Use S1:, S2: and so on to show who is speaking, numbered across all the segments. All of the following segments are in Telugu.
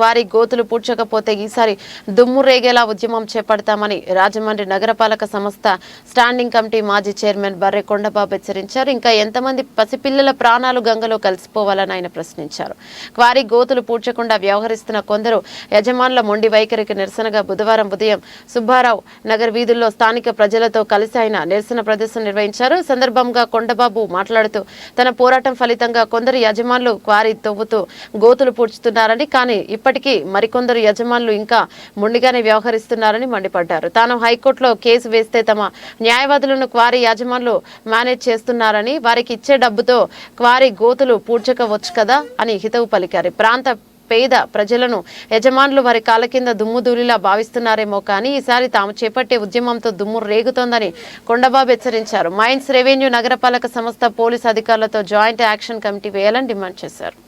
S1: క్వారీ గోతులు పూడ్చకపోతే ఈసారి దుమ్ము రేగేలా ఉద్యమం చేపడతామని రాజమండ్రి నగరపాలక సంస్థ స్టాండింగ్ కమిటీ మాజీ చైర్మన్ బర్రె కొండబాబు హెచ్చరించారు. ఇంకా ఎంతమంది పసిపిల్లల ప్రాణాలు గంగలో కలిసిపోవాలని ఆయన ప్రశ్నించారు. క్వారీ గోతులు పూడ్చకుండా వ్యవహరిస్తున్న కొందరు యజమానుల మొండి వైఖరికి నిరసనగా బుధవారం ఉదయం సుబ్బారావు నగర్ వీధుల్లో స్థానిక ప్రజలతో కలిసి ఆయన నిరసన ప్రదర్శన నిర్వహించారు. సందర్భంగా కొండబాబు మాట్లాడుతూ తన పోరాటం ఫలితంగా కొందరు యజమానులు క్వారీ తవ్వుతూ గోతులు పూడ్చుతున్నారని కానీ ఇప్పటి ఇప్పటికీ మరికొందరు యజమానులు ఇంకా మొండిగానే వ్యవహరిస్తున్నారని మండిపడ్డారు. తాను హైకోర్టులో కేసు వేస్తే తమ న్యాయవాదులను క్వారీ యజమానులు మేనేజ్ చేస్తున్నారని వారికి ఇచ్చే డబ్బుతో క్వారీ గోతులు పూడ్చకవచ్చు కదా అని హితవు పలికారు. ప్రాంత పేద ప్రజలను యజమానులు వారి కాళ్ళ కింద దుమ్ము భావిస్తున్నారేమో కానీ ఈసారి తాము చేపట్టే ఉద్యమంతో దుమ్ము రేగుతోందని కొండబాబు హెచ్చరించారు. మైన్స్ రెవెన్యూ నగరపాలక సంస్థ పోలీసు అధికారులతో జాయింట్ యాక్షన్ కమిటీ వేయాలని డిమాండ్ చేశారు.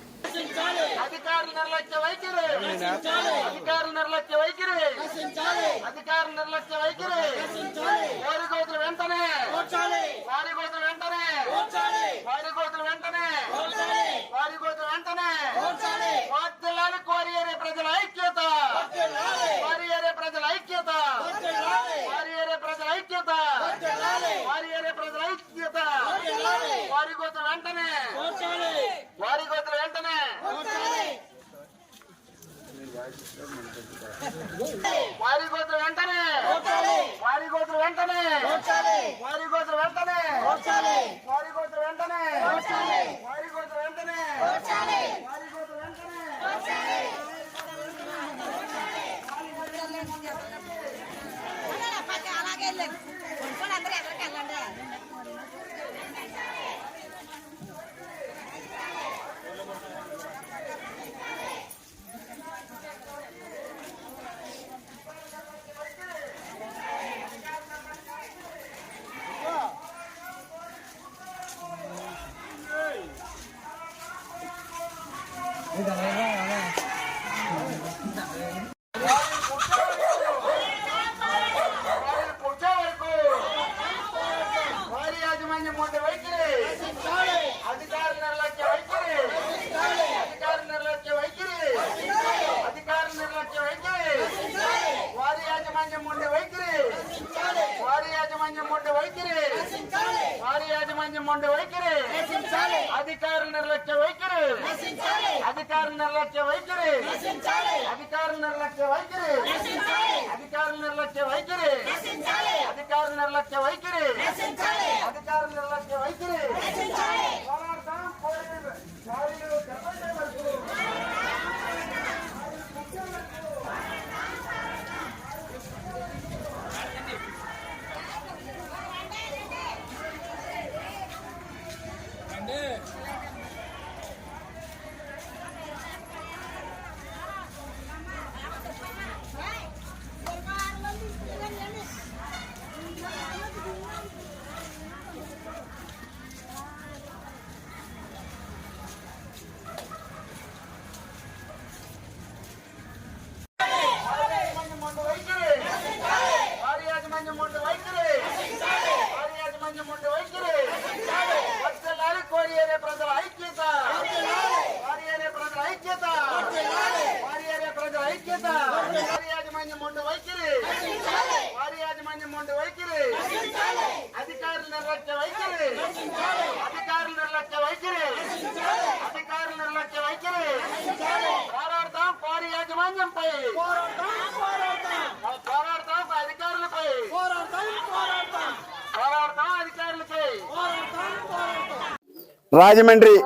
S2: వైఖరి అధికారుల నిర్లక్ష్య వైఖరి. అధికారుల నిర్లక్ష్య వైఖరి. వారి కోతులు వెంటనే. వారి కోతులు వెంటనే. వారి కోతులు వెంటనే. వారి కోతులు వెంటనే. వార్తలాలి కోరి ఏరే ప్రజల ఐక్యత. వారి ఏరే ప్రజల ఐక్యత. వారి ఏరే ప్రజల ఐక్యత. వారి ఏరే ప్రజల ఐక్యత. వారి కోతులు వెంటనే. వారి కోతులు వెంటనే వారి గోతులు వెంటనే వారి గోతులు వెంటనే! వారి గోతులు వెంటనే! వారి గోతులు వెంటనే! వారి గోతులు వెంటనే వారి గోతులు వెంటనే
S3: అలాగే వెళ్ళండి కొనుక్కొని అందరూ ఎక్కడికి వెళ్ళండి
S2: వారిని పుట్టే వరకు వారి యాజమాన్యం ఉండే వైఖరి అధికారుల నిర్లక్ష్య వైఖరి అధికారుల నిర్లక్ష్య వైఖరి అధికారుల నిర్లక్ష్య వైఖరి వారి యాజమాన్యం ఉండే వైఖరి వారి యాజమాన్యం ఉండే వైఖరి వారి యాజమాన్యం ఉండే వైఖరి. అధికారుల నిర్లక్ష్య వైఖరి. అధికారుల నిర్లక్ష్య వైఖరి. అధికారుల నిర్లక్ష్య వైఖరి. అధికారుల నిర్లక్ష్య వైఖరి. అధికారుల నిర్లక్ష్య వైఖరి. అధికారుల నిర్లక్ష్య వైఖరి పోరాడతాం, పోరాడతాం. వారిని దెబ్బతీసే వరకు. యాజమాన్యం ఉండే వైఖరి వారి యాజమాన్యం ఉండే వైఖరి వారి యాజమాన్యం ఉండే వైఖరి వర్ధిల్లాలి కోరి ఏరే ప్రజల ఐక్యత వారి ఏరే ప్రజల ఐక్యత వారి ఏరే ప్రజల ఐక్యత వారి యాజమాన్యం ఉండే వైఖరి వారి యాజమాన్యం ఉండే వైఖరి అధికారుల నిర్లక్ష్య వైఖరి. అధికారుల నిర్లక్ష్య వైఖరి. అధికారుల నిర్లక్ష్య వైఖరి. పోరాడతాం యాజమాన్యంపై. పోరాడతాం అధికారులపై. పోరాడతాం అధికారులపై.
S4: రాజమండ్రి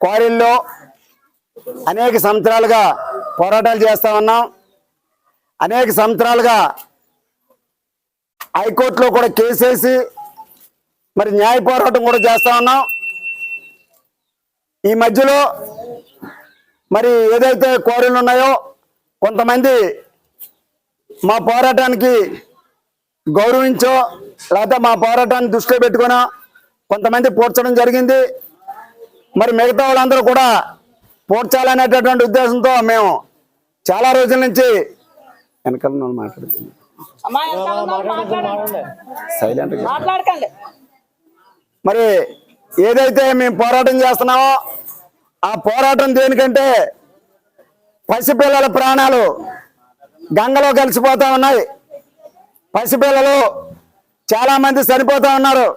S4: క్వారీల్లో అనేక సంవత్సరాలుగా పోరాటాలు చేస్తా ఉన్నాం. అనేక సంవత్సరాలుగా హైకోర్టులో కూడా కేసేసి మరి న్యాయ పోరాటం కూడా చేస్తా ఉన్నాం. ఈ మధ్యలో మరి ఏదైతే క్వారీలు ఉన్నాయో కొంతమంది మా పోరాటానికి గౌరవించో లేకపోతే మా పోరాటాన్ని దృష్టిలో పెట్టుకున్నా కొంతమంది పోడ్చడం జరిగింది. మరి మిగతా వాళ్ళందరూ కూడా పోడ్చాలనేటటువంటి ఉద్దేశంతో మేము చాలా రోజుల నుంచి వెనకాల మాట్లాడుతున్నాం.
S3: మాట్లాడకండి.
S4: మరి ఏదైతే మేము పోరాటం చేస్తున్నామో ఆ పోరాటం దేనికంటే
S2: పసిపిల్లల ప్రాణాలు గంగలో కలిసిపోతా ఉన్నాయి. పసిపిల్లలు చాలా మంది చనిపోతా ఉన్నారు.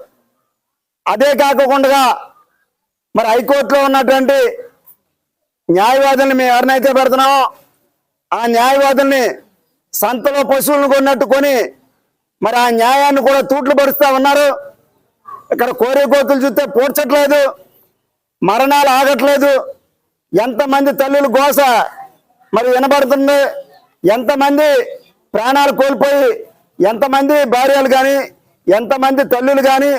S2: అదే కాకుండా మరి హైకోర్టులో ఉన్నటువంటి న్యాయవాదుల్ని మేము ఎవరినైతే పెడుతున్నామో ఆ న్యాయవాదుల్ని సంతలో పశువులను కొన్నట్టు కొని మరి ఆ న్యాయాన్ని కూడా తూట్లు పరుస్తా ఉన్నారు. ఇక్కడ కోరే కోతులు చూస్తే పూడ్చట్లేదు మరణాలు ఆగట్లేదు. ఎంతమంది తల్లులు గోస మరి వినబడుతుంది ఎంతమంది ప్రాణాలు కోల్పోయి ఎంతమంది భార్యలు కానీ ఎంతమంది తల్లులు కానీ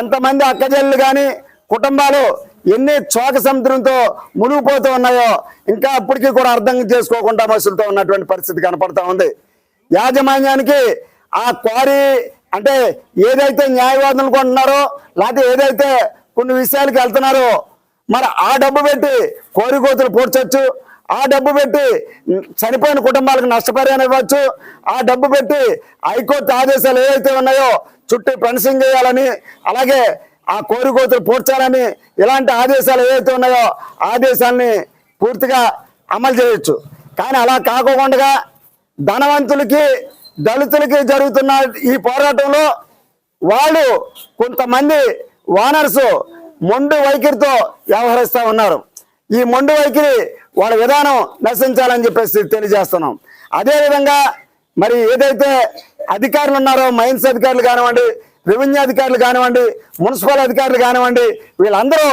S2: ఎంతమంది అక్కజల్లు కానీ కుటుంబాలు ఎన్ని చోక సముద్రంతో మునిగిపోతూ ఉన్నాయో ఇంకా అప్పటికీ కూడా అర్థం చేసుకోకుండా మసులుతో ఉన్నటువంటి పరిస్థితి కనపడతా ఉంది. యాజమాన్యానికి ఆ క్వారీ అంటే ఏదైతే న్యాయవాదులు కొంటున్నారో లేకపోతే ఏదైతే కొన్ని విషయాలకు వెళ్తున్నారో మరి ఆ డబ్బు పెట్టి కోరికోతులు పూడ్చొచ్చు ఆ డబ్బు పెట్టి చనిపోయిన కుటుంబాలకు నష్టపరిహారం ఇవ్వచ్చు ఆ డబ్బు పెట్టి హైకోర్టు ఆదేశాలు ఏవైతే ఉన్నాయో చుట్టూ ఫెన్సింగ్ చేయాలని అలాగే ఆ కోరికోతులు పూడ్చాలని ఇలాంటి ఆదేశాలు ఏవైతే ఉన్నాయో ఆదేశాలని పూర్తిగా అమలు చేయొచ్చు. కానీ అలా కాకుండా ధనవంతులకి దళితులకి జరుగుతున్న ఈ పోరాటంలో వాళ్ళు కొంతమంది వానర్స్ మొండు వైఖరితో వ్యవహరిస్తూ ఉన్నారు. ఈ మొండు వైఖరి వాళ్ళ విధానం నశించాలని చెప్పేసి తెలియజేస్తున్నాం. అదేవిధంగా మరి ఏదైతే అధికారులు ఉన్నారో మైన్స్ అధికారులు కానివ్వండి రెవెన్యూ అధికారులు కానివ్వండి మున్సిపల్ అధికారులు కానివ్వండి వీళ్ళందరూ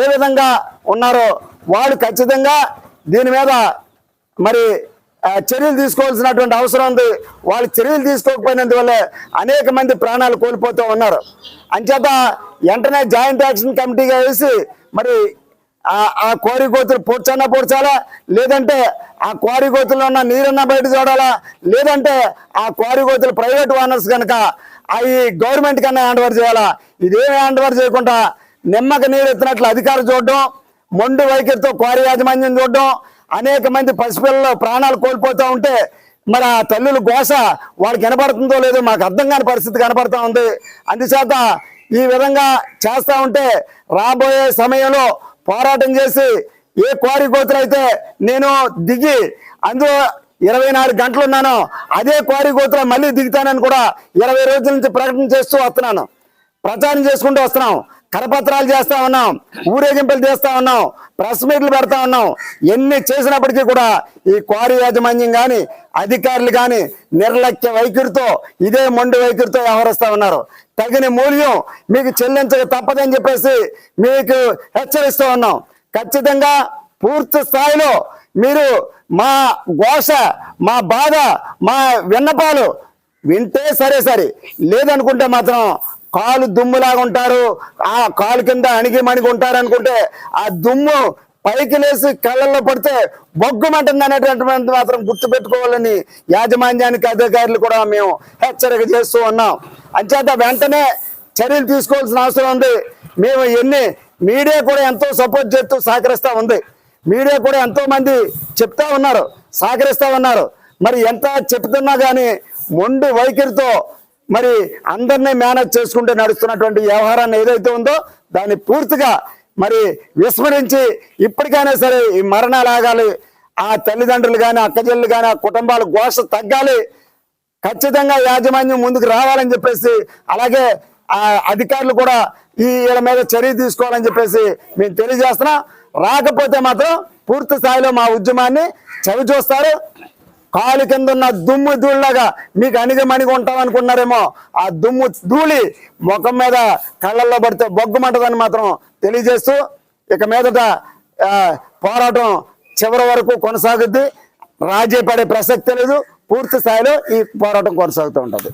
S2: ఏ విధంగా ఉన్నారో వాళ్ళు ఖచ్చితంగా దీని మీద మరి చర్యలు తీసుకోవాల్సినటువంటి అవసరం ఉంది. వాళ్ళు చర్యలు తీసుకోకపోయినందువల్లే అనేక మంది ప్రాణాలు కోల్పోతూ ఉన్నారు. అంచేత వెంటనే జాయింట్ యాక్షన్ కమిటీగా వేసి మరి ఆ ఆ కోరి గోతులు పూడ్చన్నా పూడ్చాలా? లేదంటే ఆ కోరి గోతుల్లో ఉన్న నీరన్నా బయట చూడాలా? లేదంటే ఆ కోరి గోతులు ప్రైవేట్ ఓనర్స్ కనుక అవి గవర్నమెంట్ కన్నా హ్యాండ్ ఓవర్ చేయాలా? ఇదేం హ్యాండ్ ఓవర్ చేయకుండా నిమ్మక నీరు ఎత్తినట్లు అధికారులు చూడడం మొండు వైఖరితో క్వారీ యాజమాన్యం చూడడం అనేక మంది పసిపిల్లలు ప్రాణాలు కోల్పోతూ ఉంటే మరి ఆ తల్లుల గోస వాళ్ళకి కనబడుతుందో లేదో మాకు అర్థం కాని పరిస్థితి కనబడుతూ ఉంది. అందుచేత ఈ విధంగా చేస్తూ ఉంటే రాబోయే సమయంలో పోరాటం చేసి ఏ క్వారీ గోతులు అయితే నేను దిగి అందులో ఇరవై నాలుగు గంటలు ఉన్నాను అదే క్వారీ గోతులో మళ్ళీ దిగుతానని కూడా ఇరవై రోజుల నుంచి ప్రకటన చేస్తూ వస్తున్నాను. ప్రచారం చేసుకుంటూ వస్తున్నాం. కరపత్రాలు చేస్తా ఉన్నాం. ఊరేగింపులు చేస్తా ఉన్నాం. ప్రెస్ మీట్లు పెడతా ఉన్నాం. ఎన్ని చేసినప్పటికీ కూడా ఈ క్వారీ యాజమాన్యం కానీ అధికారులు కానీ నిర్లక్ష్య వైఖరితో ఇదే మొండి వైఖరితో వ్యవహరిస్తూ ఉన్నారు. తగిన మూల్యం మీకు చెల్లించక తప్పదని చెప్పేసి మీకు హెచ్చరిస్తూ ఉన్నాం. ఖచ్చితంగా పూర్తి స్థాయిలో మీరు మా ఘోష మా బాధ మా విన్నపాలు వింటే సరే సరే. లేదనుకుంటే మాత్రం కాలు దుమ్ములాగా ఉంటారు. ఆ కాలు కింద అణిగి మణిగి ఉంటారు అనుకుంటే ఆ దుమ్ము పైకి లేసి కళ్ళల్లో పడితే బొగ్గుమంటుంది అనేటటువంటి మాత్రం గుర్తుపెట్టుకోవాలని యాజమాన్యానికి అధికారులు కూడా మేము హెచ్చరిక చేస్తూ ఉన్నాం. అంచేత వెంటనే చర్యలు తీసుకోవాల్సిన అవసరం ఉంది. మేము ఎన్ని మీడియా కూడా ఎంతో సపోర్ట్ చేస్తూ సహకరిస్తూ ఉంది. మీడియా కూడా ఎంతో మంది చెప్తా ఉన్నారు సహకరిస్తా ఉన్నారు. మరి ఎంత చెప్తున్నా కానీ మొండి వైఖరితో మరి అందరినీ మేనేజ్ చేసుకుంటూ నడుస్తున్నటువంటి వ్యవహారాన్ని ఏదైతే ఉందో దాన్ని పూర్తిగా మరి విస్మరించి ఇప్పటికైనా సరే ఈ మరణాలు ఆగాలి ఆ తల్లిదండ్రులు కానీ అక్కజల్లు కానీ ఆ కుటుంబాల ఘోష తగ్గాలి. ఖచ్చితంగా యాజమాన్యం ముందుకు రావాలని చెప్పేసి అలాగే ఆ అధికారులు కూడా ఈ వీళ్ళ మీద చర్య తీసుకోవాలని చెప్పేసి మేము తెలియజేస్తున్నాం. రాకపోతే మాత్రం పూర్తి స్థాయిలో మా ఉద్యమాన్ని చవి చూస్తారు కాలు కింద ఉన్న దుమ్ము ధూళిలాగా మీకు అణిగి మణిగి ఉంటాం అనుకున్నారేమో ఆ దుమ్ము ధూళి ముఖం మీద కళ్ళల్లో పడితే బొగ్గుమంటదని మాత్రం తెలియజేస్తూ ఇక మీదట పోరాటం చివరి వరకు కొనసాగుద్ది. రాజీ పడే ప్రసక్తి లేదు. పూర్తి స్థాయిలో ఈ పోరాటం కొనసాగుతూ ఉంటుంది.